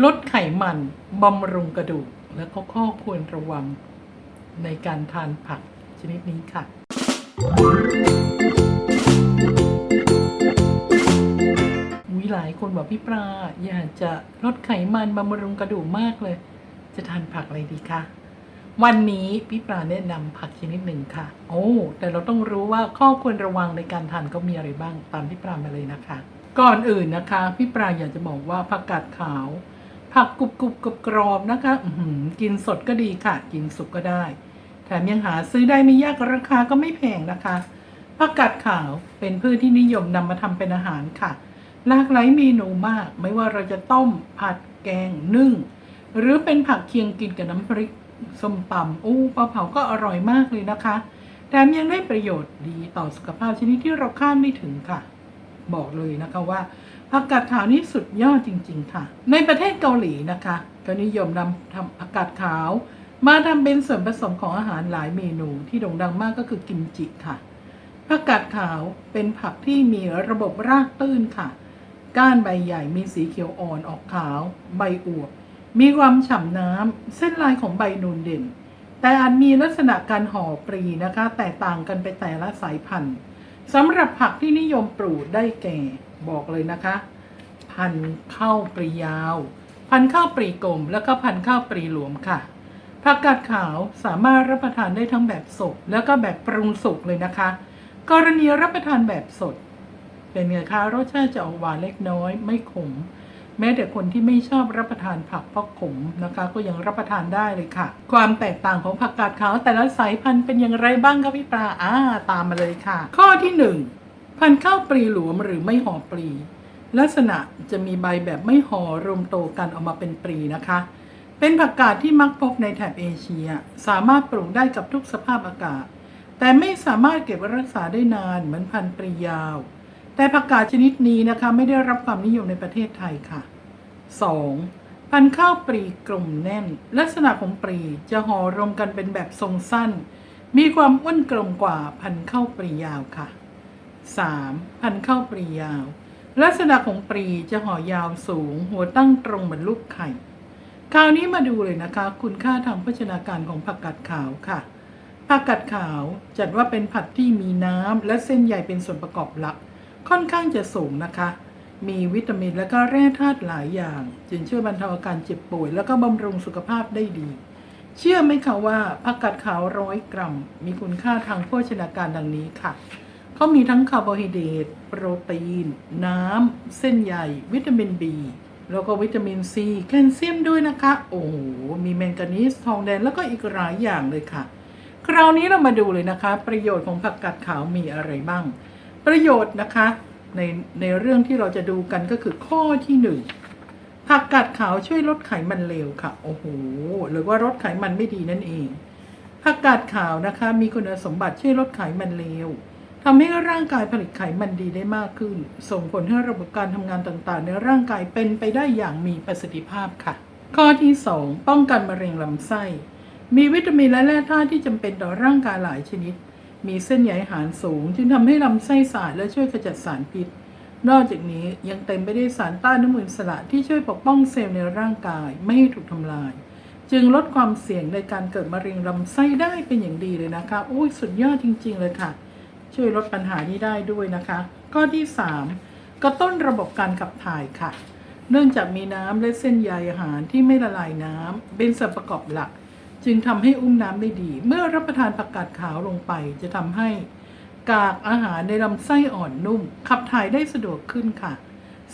ลดไขมันบำรุงกระดูก และก็ข้อควรระวังในการทานผักชนิดนี้ค่ะมีหลายคนบอกพี่ปลาอยากจะลดไขมันบำรุงกระดูกมากเลย จะทานผักอะไรดีคะ วันนี้พี่ปลาแนะนำผักชนิดหนึ่งค่ะ โอ้ แต่เราต้องรู้ว่าข้อควรระวังในการทานก็มีอะไรบ้างตามพี่ปลามาเลยนะคะ ก่อนอื่นนะคะ พี่ปลาอยากจะบอกว่าผักกาดขาว ผักกรุบกรุบกรอบกรอบนะคะอืกินสดก็ดีค่ะ กินสุกก็ได้ แถมยังหาซื้อได้ไม่ยากราคาก็ไม่แพงนะคะผักกาดขาวเป็นพืชที่นิยมนำมาทำเป็นอาหารค่ะหลากหลายเมนูมาก ไม่ว่าเราจะต้ม ผัดแกงนึ่ง หรือเป็นผักเคียงกินกับน้ำพริกส้มตำอู้ปลาเผาก็อร่อยมากเลยนะคะแถมยังได้ประโยชน์ดีต่อสุขภาพชนิดที่เราคาดไม่ถึงค่ะ บอกเลยนะคะว่า ผักกาดขาวนี่สุดยอดจริง ๆ ค่ะ ในประเทศเกาหลีนะคะก็นิยมนำทำผักกาดขาว มาทำเป็นส่วนผสมของอาหารหลายเมนูที่โด่งดังมากก็คือกิมจิค่ะผักกาดขาวเป็นผักที่มีระบบรากตื้นค่ะ ก้านใบใหญ่มีสีเขียวอ่อนออกขาว ใบอวบ มีความฉ่ำน้ำ เส้นลายของใบนูนเด่น แต่อาจมีลักษณะการห่อปรีนะคะ แตกต่างกันไปแต่ละสายพันธุ์ สำหรับผักที่นิยมปลูกได้แก่บอกเลยนะคะ พันธุ์ข้าวปรียาว พันธุ์ข้าวปรีกลม แล้วก็พันธุ์ข้าวปรีหลวมค่ะผักกาดขาวสามารถรับประทานได้ทั้งแบบสดแล้วก็แบบปรุงสุกเลยนะคะ กรณีรับประทานแบบสด เป็นไงคะรสชาติจะออกหวานเล็กน้อย ไม่ขม แม้แต่คนที่ไม่ชอบรับประทานผักเพราะขมนะคะ ก็ยังรับประทานได้เลยค่ะ ความแตกต่างของผักกาดขาวแต่ละสายพันธุ์เป็นอย่างไรบ้างคะพี่ปลาอ่าตามมาเลยค่ะ ข้อที่หนึ่งพันธุ์ข้าวปลีหลวมหรือไม่ห่อปลีลักษณะจะมีใบแบบไม่ห่อรวมโตกันออกมาเป็นปลีนะคะ เป็นผักกาดที่มักพบในแถบเอเชีย สามารถปลูกได้กับทุกสภาพอากาศ แต่ไม่สามารถเก็บรักษาได้นานเหมือนพันธุ์ปรียาว แต่ผักกาดชนิดนี้นะคะไม่ได้รับความนิยมในประเทศไทยค่ะ 2. พันธุ์ข้าวปรีกลมแน่น ลักษณะของปรีจะห่อรวมกันเป็นแบบทรงสั้น มีความอ้วนกลมกว่าพันธุ์ข้าวปรียาวค่ะ 3. พันธุ์ข้าวปรียาว ลักษณะของปรีจะห่อยาวสูง หัวตั้งตรงเหมือนลูกไข่ คราวนี้มาดูเลยนะคะ คุณค่าทางโภชนาการของผักกาดขาวค่ะผักกาดขาวจัดว่าเป็นผักที่มีน้ำและเส้นใยเป็นส่วนประกอบหลัก ค่อนข้างจะสูงนะคะ มีวิตามินและก็แร่ธาตุหลายอย่าง จึงช่วยบรรเทาอาการเจ็บป่วย แล้วก็บำรุงสุขภาพได้ดี เชื่อไหมคะว่าผักกาดขาวร้อยกรัม มีคุณค่าทางโภชนาการดังนี้ค่ะเขามีทั้งคาร์โบไฮเดรตโปรตีน น้ำ เส้นใยวิตามิน B แล้วก็วิตามินซีแคลเซียมด้วยนะคะ โอ้โห มีแมงกานีสทองแดงแล้วก็อีกหลายอย่างเลยค่ะ คราวนี้เรามาดูเลยนะคะ ประโยชน์ของผักกาดขาวมีอะไรบ้าง ประโยชน์นะคะในในเรื่องที่เราจะดูกันก็คือข้อที่หนึ่งผักกาดขาวช่วยลดไขมันเลวค่ะ โอ้โห หรือว่าลดไขมันไม่ดีนั่นเอง ผักกาดขาวนะคะ มีคุณสมบัติช่วยลดไขมันเลวทำให้ร่างกายผลิตไขมันดีได้มากขึ้น ส่งผลให้ระบบการทำงานต่างๆ ในร่างกายเป็นไปได้อย่างมีประสิทธิภาพค่ะ ข้อที่ 2 ป้องกันมะเร็งลำไส้ มีวิตามินและแร่ธาตุที่จำเป็นต่อร่างกายหลายชนิด มีเส้นใยอาหารสูง จึงทำให้ลำไส้สะอาดและช่วยขจัดสารพิษ นอกจากนี้ยังเต็มไปด้วยสารต้านอนุมูลอิสระที่ช่วยปกป้องเซลล์ในร่างกายไม่ให้ถูกทำลาย จึงลดความเสี่ยงในการเกิดมะเร็งลำไส้ได้เป็นอย่างดีเลยนะคะโอ้ยสุดยอดจริง ๆ เลยค่ะ ช่วยลดปัญหานี้ได้ด้วยนะคะ ข้อที่ 3 กระตุ้นระบบการขับถ่ายค่ะ เนื่องจากมีน้ำและเส้นใยอาหารที่ไม่ละลายน้ำเป็นส่วนประกอบหลัก จึงทำให้อุ้มน้ำได้ดี เมื่อรับประทานผักกาดขาวลงไปจะทำให้กากอาหารในลำไส้อ่อนนุ่ม ขับถ่ายได้สะดวกขึ้นค่ะ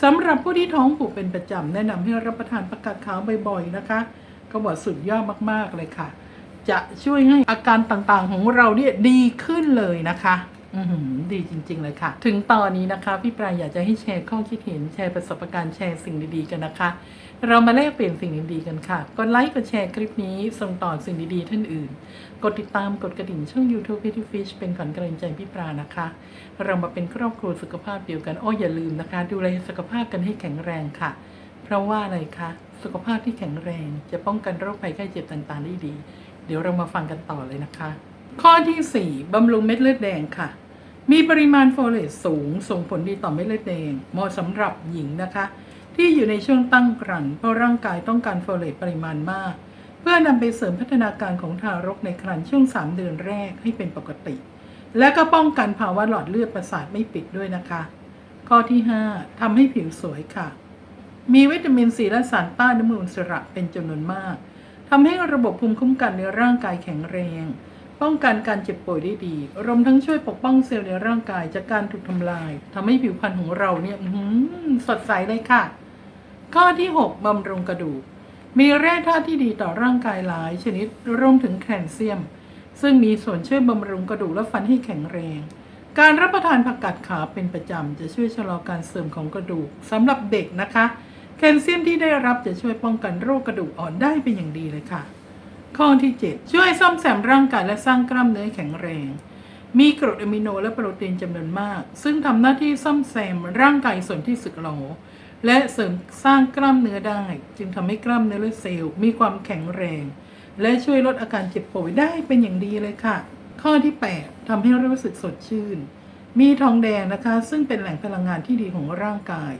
สำหรับผู้ที่ท้องผูกเป็นประจำแนะนำให้รับประทานผักกาดขาวบ่อยๆนะคะก็บอกสุดยอดมากๆเลยค่ะ จะช่วยให้อาการต่างๆของเราเนี่ยดีขึ้นเลยนะคะดีจริง ๆ เลยค่ะ ถึงตอนนี้นะคะ พี่ปลายอยากจะให้แชร์ข้อคิดเห็นแชร์ประสบการณ์แชร์สิ่งดีๆกันนะคะ เรามาแลกเปลี่ยนสิ่งดีๆกันค่ะ กดไลค์ กดแชร์คลิปนี้ ส่งต่อสิ่งดีๆท่านอื่น กดติดตามกดกระดิ่งช่อง YouTube p e t t y Fish เป็นขวัญกำลังใจพี่ปลานะคะ เรามาเป็นครอบครัวสุขภาพเดียวกันอ้ออย่าลืมนะคะ ดูแลสุขภาพกันให้แข็งแรงค่ะ เพราะว่าอะไรคะ สุขภาพที่แข็งแรงจะป้องกันโรคภัยไข้เจ็บต่างๆได้ดี เดี๋ยวเรามาฟังกันต่อเลยนะคะ ข้อที่ 4บำรุงเม็ดเลือดแดงค่ะ มีปริมาณโฟเลตสูง ส่งผลดีต่อเม็ดเลือดแดงเหมาะสำหรับหญิงนะคะ ที่อยู่ในช่วงตั้งครรภ์เพราะร่างกายต้องการโฟเลตปริมาณมาก เพื่อนำไปเสริมพัฒนาการของทารกในครรภ์ช่วง 3 เดือนแรกให้เป็นปกติ และก็ป้องกันภาวะหลอดเลือดประสาทไม่ปิดด้วยนะคะ ข้อที่ 5ทำให้ผิวสวยค่ะ มีวิตามินซีและสารต้านอนุมูลอิสระเป็นจำนวนมากทำให้ระบบภูมิคุ้มกันในร่างกายแข็งแรง ป้องกันการเจ็บป่วยได้ดี รวมทั้งช่วยปกป้องเซลล์ในร่างกายจากการถูกทำลายทำให้ผิวพรรณของเราเนี่ยสดใสเลยค่ะ ข้อที่ 6บำรุงกระดูก มีแร่ธาตุที่ดีต่อร่างกายหลายชนิดรวมถึงแคลเซียม ซึ่งมีส่วนช่วยบำรุงกระดูกและฟันให้แข็งแรง การรับประทานผักกาดขาวเป็นประจำ จะช่วยชะลอการเสื่อมของกระดูกสำหรับเด็กนะคะ แคลเซียมที่ได้รับจะช่วยป้องกันโรคกระดูกอ่อนได้เป็นอย่างดีเลยค่ะ ข้อที่ 7 ช่วยซ่อมแซมร่างกายและสร้างกล้ามเนื้อแข็งแรง มีกรดอะมิโนและโปรตีนจำนวนมาก ซึ่งทำหน้าที่ซ่อมแซมร่างกายส่วนที่สึกหรอ และเสริมสร้างกล้ามเนื้อได้ จึงทำให้กล้ามเนื้อและเซลล์มีความแข็งแรง และช่วยลดอาการเจ็บป่วยได้เป็นอย่างดีเลยค่ะ ข้อที่ 8ทำให้รู้สึกสดชื่น มีทองแดงนะคะ ซึ่งเป็นแหล่งพลังงานที่ดีของร่างกาย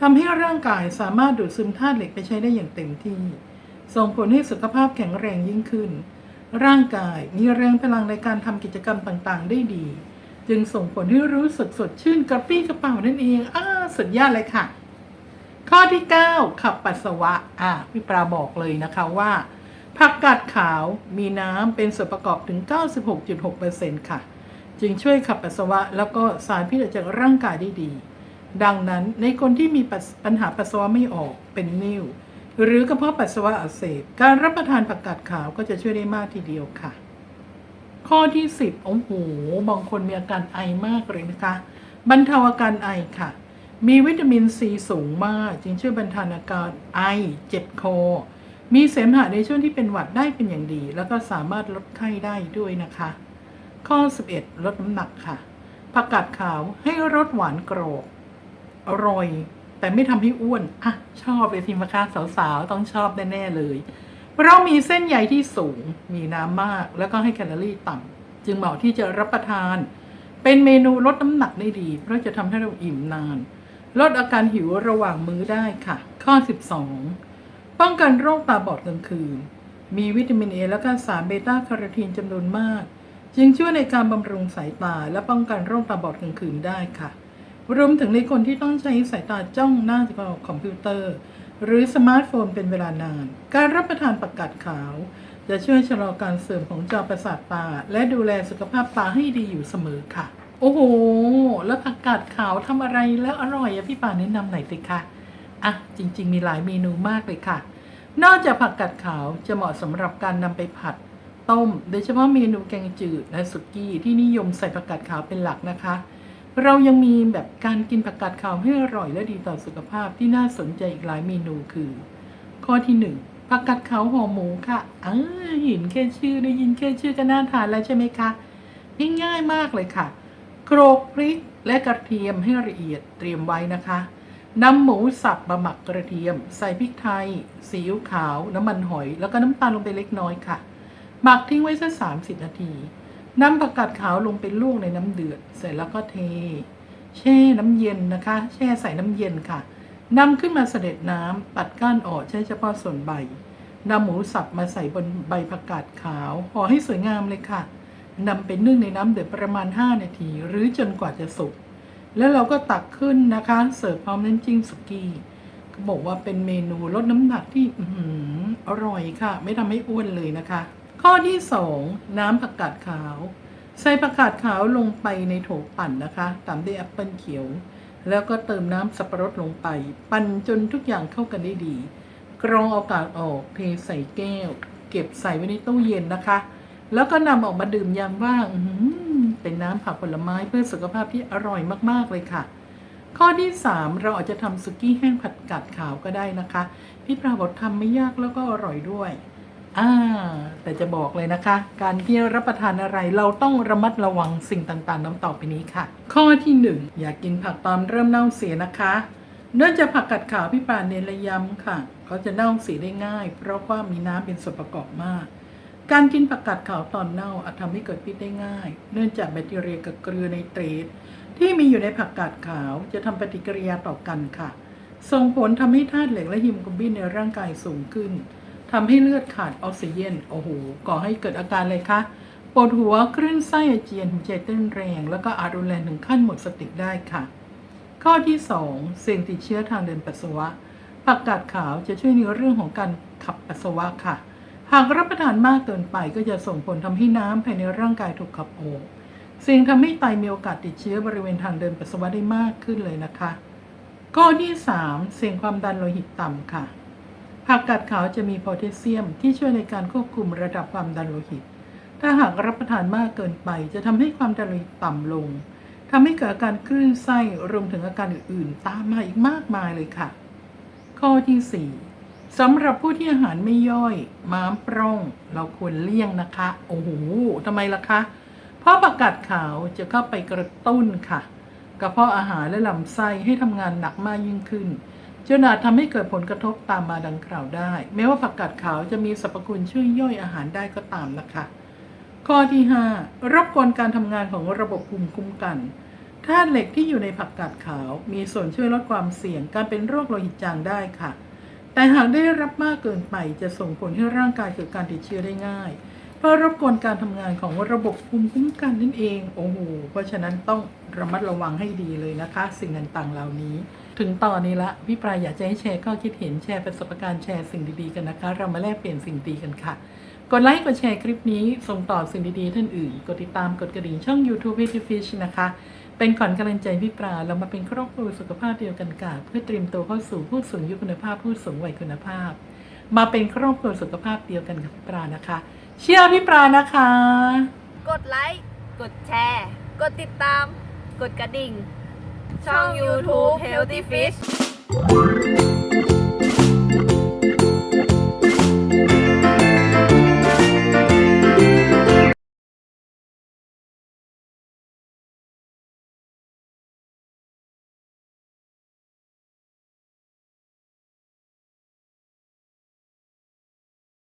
ทำให้ร่างกายสามารถดูดซึมธาตุเหล็กไปใช้ได้อย่างเต็มที่ ส่งผลให้สุขภาพแข็งแรงยิ่งขึ้น ร่างกายมีแรงพลังในการทำกิจกรรมต่างๆ ได้ดี จึงส่งผลให้รู้สึกสดชื่นกระปรี้กระเป๋านั่นเองอ้าสุดยอดเลยค่ะ ข้อที่ 9 ขับปัสสาวะ อะพี่ปลาบอกเลยนะคะว่า ผักกาดขาวมีน้ำเป็นส่วนประกอบถึง 96.6%ค่ะ จึงช่วยขับปัสสาวะ แล้วก็สารพิษออกจากร่างกายได้ดี ดังนั้นในคนที่มีปัญหาปัสสาวะไม่ออกเป็นนิ่วหรือกระเพาะปัสสาวะอักเสบ การรับประทานผักกาดขาวก็จะช่วยได้มากทีเดียวค่ะ ข้อที่ 10โอ้โหบางคนมีอาการไอมากเลยนะคะ บรรเทาอาการไอค่ะ มีวิตามินซีสูงมาก จึงช่วยบรรเทาอาการไอเจ็บคอ มีเสมหะในช่วงที่เป็นหวัดได้เป็นอย่างดี แล้วก็สามารถลดไข้ได้ด้วยนะคะ ข้อ 11 ลดน้ำหนักค่ะ ผักกาดขาวให้รสหวานกรอบอร่อย แต่ไม่ทำให้อ้วน อะ ชอบเลยทีมคะสาวๆ ต้องชอบแน่ ๆ เลย เพราะมีเส้นใยที่สูง มีน้ำมาก แล้วก็ให้แคลอรี่ต่ำจึงเหมาะที่จะรับประทาน เป็นเมนูลดน้ำหนักได้ดี เพราะจะทำให้เราอิ่มนาน ลดอาการหิวระหว่างมื้อได้ค่ะ ข้อ 12 ป้องกันโรคตาบอดกลางคืน มีวิตามินเอและก็สารเบต้าคโรทีนจำนวนมาก จึงช่วยในการบำรุงสายตาและป้องกันโรคตาบอดกลางคืนได้ค่ะ รวมถึงในคนที่ต้องใช้สายตาจ้องหน้าจอคอมพิวเตอร์ หรือสมาร์ทโฟนเป็นเวลานาน การรับประทานผักกาดขาว จะช่วยชะลอการเสื่อมของจอประสาทตา และดูแลสุขภาพตาให้ดีอยู่เสมอค่ะ โอ้โห แล้วผักกาดขาวทำอะไรแล้วอร่อยอะพี่ป่าแนะนำหน่อยสิคะอะจริง ๆ มีหลายเมนูมากเลยค่ะ นอกจากผักกาดขาวจะเหมาะสำหรับการนำไปผัด ต้ม โดยเฉพาะเมนูแกงจืดและสุกี้ที่นิยมใส่ผักกาดขาวเป็นหลักนะคะ เรายังมีแบบการกินผักกาดขาวให้อร่อยและดีต่อสุขภาพที่น่าสนใจอีกหลายเมนูคือ ข้อที่หนึ่งผักกาดขาวห่อหมูค่ะอ่าเห็นแค่ชื่อได้ยินแค่ชื่อก็น่าทานแล้วใช่ไหมคะ ง่ายๆมากเลยค่ะ โขลกพริกและกระเทียมให้ละเอียดเตรียมไว้นะคะนำหมูสับมาหมักกระเทียม ใส่พริกไทยซีอิ๊วขาว น้ำมันหอย แล้วก็น้ำตาลลงไปเล็กน้อยค่ะ หมักทิ้งไว้สักสามสิบนาทีนำผักกาดขาวลงไปลวกในน้ำเดือด เสร็จแล้วก็เท แช่น้ำเย็นนะคะ แช่ใส่น้ำเย็นค่ะนำขึ้นมาเสด็จน้ำตัดก้านออกใช้เฉพาะส่วนใบนำหมูสับมาใส่บนใบผักกาดขาวห่อให้สวยงามเลยค่ะ นำไปนึ่งในน้ำเดือดประมาณ 5 นาที หรือจนกว่าจะสุก แล้วเราก็ตักขึ้นนะคะ เสิร์ฟพร้อมน้ำจิ้มสุกี้ก็บอกว่าเป็นเมนูลดน้ำหนักที่อร่อยค่ะ ไม่ทำให้อ้วนเลยนะคะ ข้อที่ 2 น้ำผักกาดขาว ใส่ผักกาดขาวลงไปในโถปั่นนะคะตามด้วยแอปเปิลเขียว แล้วก็เติมน้ำสับปะรดลงไป ปั่นจนทุกอย่างเข้ากันได้ดี กรองเอากากออกเทใส่แก้ว เก็บใส่ไว้ในตู้เย็นนะคะ แล้วก็นำออกมาดื่มยามว่างเป็นน้ำผักผลไม้เพื่อสุขภาพที่อร่อยมากๆเลยค่ะ ข้อที่ 3 เราอาจจะทำสุกี้แห้งผัดกาดขาวก็ได้นะคะ พี่ปราบอกทำไม่ยากแล้วก็อร่อยด้วยอ่าแต่จะบอกเลยนะคะ การที่รับประทานอะไรเราต้องระมัดระวังสิ่งต่างๆน้ำต่อไปนี้ค่ะ ข้อที่ 1 อย่ากกินผักตอนเริ่มเน่าเสียนะคะเนื่องจากผักกาดขาวพี่ปราเน้นระย้ำค่ะ เขาจะเน่าเสียได้ง่าย เพราะว่ามีน้ำเป็นส่วนประกอบมาก การกินผักกาดขาวตอนเน่าอาจทำให้เกิดพิษได้ง่าย เนื่องจากแบคทีเรียกับเกลือไนเตรตที่มีอยู่ในผักกาดขาวจะทำปฏิกิริยาต่อกันค่ะ ส่งผลทำให้ธาตุเหล็กและฮีโมโกลบินในร่างกายสูงขึ้นทำให้เลือดขาดออกซิเจนโอ้โหก่อให้เกิดอาการอะไรคะปวดหัวคลื่นไส้อาเจียนหัวใจเต้นแรง แล้วก็อาจรุนแรงถึงขั้นหมดสติได้ค่ะ ข้อที่ 2 เสี่ยงติดเชื้อทางเดินปัสสาวะ ผักกาดขาวจะช่วยในเรื่องของการขับปัสสาวะค่ะ หากรับประทานมากเกินไปก็จะส่งผลทำให้น้ำภายในร่างกายถูกขับออกสี่งทำให้ไตมีโอกาสติดเชื้อบริเวณทางเดินปัสสาวะได้มากขึ้นเลยนะคะ ข้อที่ 3 เสี่ยงความดันโลหิตต่ำค่ะผักกาดขาวจะมีโพแทสเซียมที่ช่วยในการควบคุมระดับความดันโลหิต ถ้าหากรับประทานมากเกินไป จะทำให้ความดันโลหิตต่ำลงทำให้เกิดอาการคลื่นไส้รวมถึงอาการอื่นๆ ตามมาอีกมากมายเลยค่ะ ข้อที่ 4 สำหรับผู้ที่อาหารไม่ย่อยม้ามปร่อง เราควรเลี่ยงนะคะ โอ้โหทำไมล่ะคะ เพราะผักกาดขาวจะเข้าไปกระตุ้นค่ะกระเพาะอาหารและลำไส้ให้ทำงานหนักมากยิ่งขึ้นจนอาจทำให้เกิดผลกระทบตามมาดังกล่าวได้ แม้ว่าผักกาดขาวจะมีสรรพคุณช่วยย่อยอาหารได้ก็ตามนะคะ ข้อที่ 5 รบกวนการทำงานของระบบภูมิคุ้มกันธาตุเหล็กที่อยู่ในผักกาดขาว มีส่วนช่วยลดความเสี่ยงการเป็นโรคโลหิตจางได้ค่ะ แต่หากได้รับมากเกินไปจะส่งผลให้ร่างกายเกิดการติดเชื้อได้ง่าย เพราะรบกวนการทำงานของระบบภูมิคุ้มกันนั่นเอง โอ้โห เพราะฉะนั้นต้องระมัดระวังให้ดีเลยนะคะ สิ่งต่างๆเหล่านี้ ถึงตอนนี้ละ พี่ปลายอยากจะให้แชร์ข้อคิดเห็นแชร์ประสบการณ์แชร์สิ่งดีๆกันนะคะ เรามาแลกเปลี่ยนสิ่งดีกันค่ะ กดไลค์กดแชร์คลิปนี้ส่งต่อสิ่งดีๆท่านอื่น กดติดตามกดกระดิ่งช่อง YouTube h e a t y Fish นะคะ เป็นขวัญกำลังใจพี่ปลาเรามาเป็นครอบครัวสุขภาพเดียวกันกาเพื่อเตรียมตัวเข้าสู่ผู้สูงอายุคุณภาพผู้สูงวัยคุณภาพ มาเป็นครอบครัวสุขภาพเดียวกันกับพี่ปลานะคะ เชื่อพี่ปลานะคะ กดไลค์ กดแชร์ กดติดตาม กดกระดิ่ง ช่อง YouTube Healthy Fish